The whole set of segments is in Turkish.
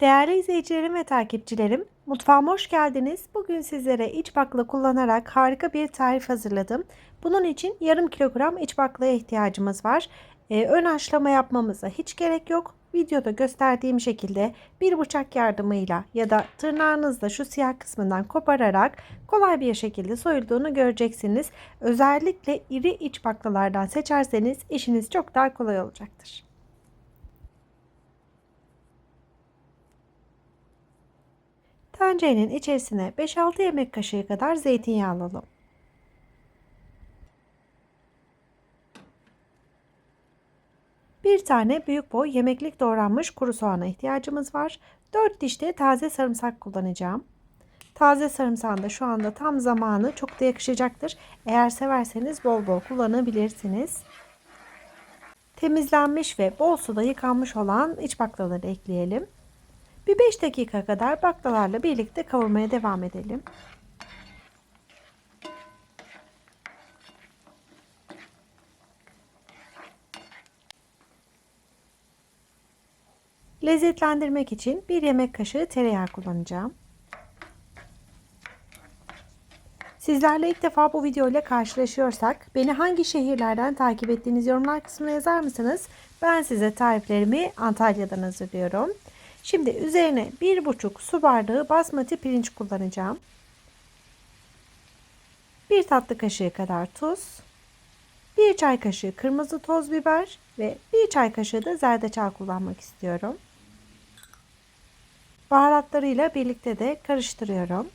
Değerli izleyicilerim ve takipçilerim, mutfağıma hoş geldiniz. Bugün sizlere iç bakla kullanarak harika bir tarif hazırladım. Bunun için yarım kilogram iç baklaya ihtiyacımız var. Ee, ön haşlama yapmamıza hiç gerek yok. Videoda gösterdiğim şekilde bir bıçak yardımıyla ya da tırnağınızla şu siyah kısmından kopararak kolay bir şekilde soyulduğunu göreceksiniz. Özellikle iri iç baklalardan seçerseniz işiniz çok daha kolay olacaktır. Tencerenin içerisine 5-6 yemek kaşığı kadar zeytinyağı alalım. Bir tane büyük boy yemeklik doğranmış kuru soğana ihtiyacımız var. 4 diş de taze sarımsak kullanacağım. Taze sarımsağın da şu anda tam zamanı çok da yakışacaktır. Eğer severseniz bol bol kullanabilirsiniz. Temizlenmiş ve bol suda yıkanmış olan iç baklaları ekleyelim. Bir 5 dakika kadar baklalarla birlikte kavurmaya devam edelim. Lezzetlendirmek için bir yemek kaşığı tereyağı kullanacağım. Sizlerle ilk defa bu video ile karşılaşıyorsak beni hangi şehirlerden takip ettiğiniz yorumlar kısmına yazar mısınız? Ben size tariflerimi Antalya'dan hazırlıyorum. Şimdi üzerine 1,5 su bardağı basmati pirinç kullanacağım. 1 tatlı kaşığı kadar tuz, 1 çay kaşığı kırmızı toz biber ve 1 çay kaşığı da zerdeçal kullanmak istiyorum. Baharatlarıyla birlikte de karıştırıyorum.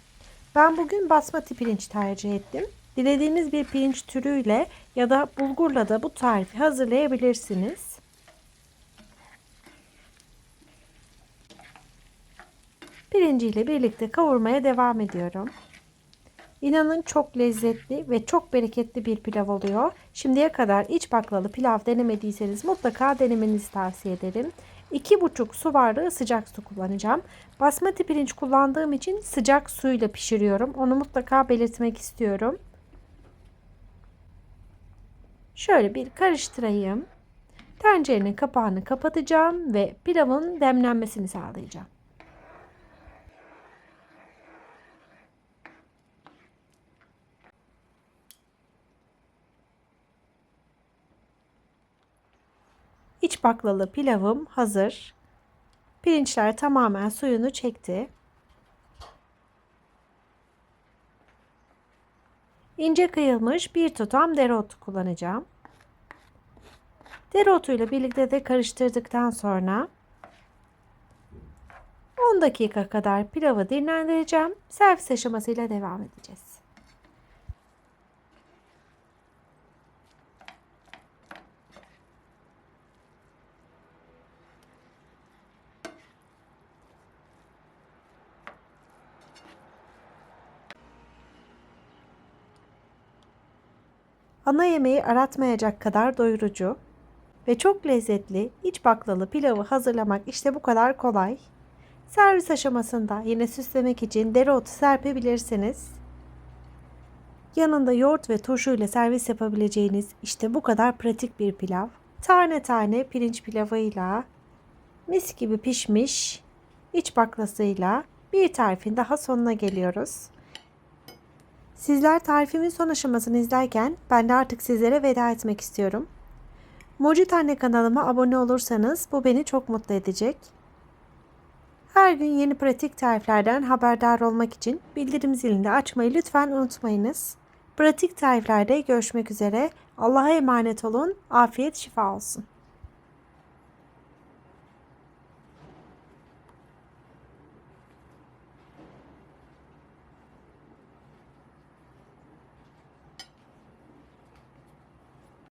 Ben bugün basmati pirinç tercih ettim. Dilediğiniz bir pirinç türüyle ya da bulgurla da bu tarifi hazırlayabilirsiniz. Pirinciyle birlikte kavurmaya devam ediyorum. İnanın çok lezzetli ve çok bereketli bir pilav oluyor. Şimdiye kadar iç baklalı pilav denemediyseniz mutlaka denemenizi tavsiye ederim. 2,5 su bardağı sıcak su kullanacağım. Basmati pirinç kullandığım için sıcak suyla pişiriyorum. Onu mutlaka belirtmek istiyorum. Şöyle bir karıştırayım. Tencerenin kapağını kapatacağım ve pilavın demlenmesini sağlayacağım. İç baklalı pilavım hazır. Pirinçler tamamen suyunu çekti. İnce kıyılmış bir tutam dereotu kullanacağım. Dereotuyla birlikte de karıştırdıktan sonra 10 dakika kadar pilavı dinlendireceğim. Servis aşamasıyla devam edeceğiz. Ana yemeği aratmayacak kadar doyurucu ve çok lezzetli iç baklalı pilavı hazırlamak işte bu kadar kolay. Servis aşamasında yine süslemek için dereotu serpebilirsiniz. Yanında yoğurt ve turşu ile servis yapabileceğiniz işte bu kadar pratik bir pilav. Tane tane pirinç pilavıyla mis gibi pişmiş iç baklasıyla bir tarifin daha sonuna geliyoruz. Sizler tarifimin son aşamasını izlerken ben de artık sizlere veda etmek istiyorum. Mucit Anne kanalıma abone olursanız bu beni çok mutlu edecek. Her gün yeni pratik tariflerden haberdar olmak için bildirim zilini açmayı lütfen unutmayınız. Pratik tariflerde görüşmek üzere. Allah'a emanet olun. Afiyet şifa olsun.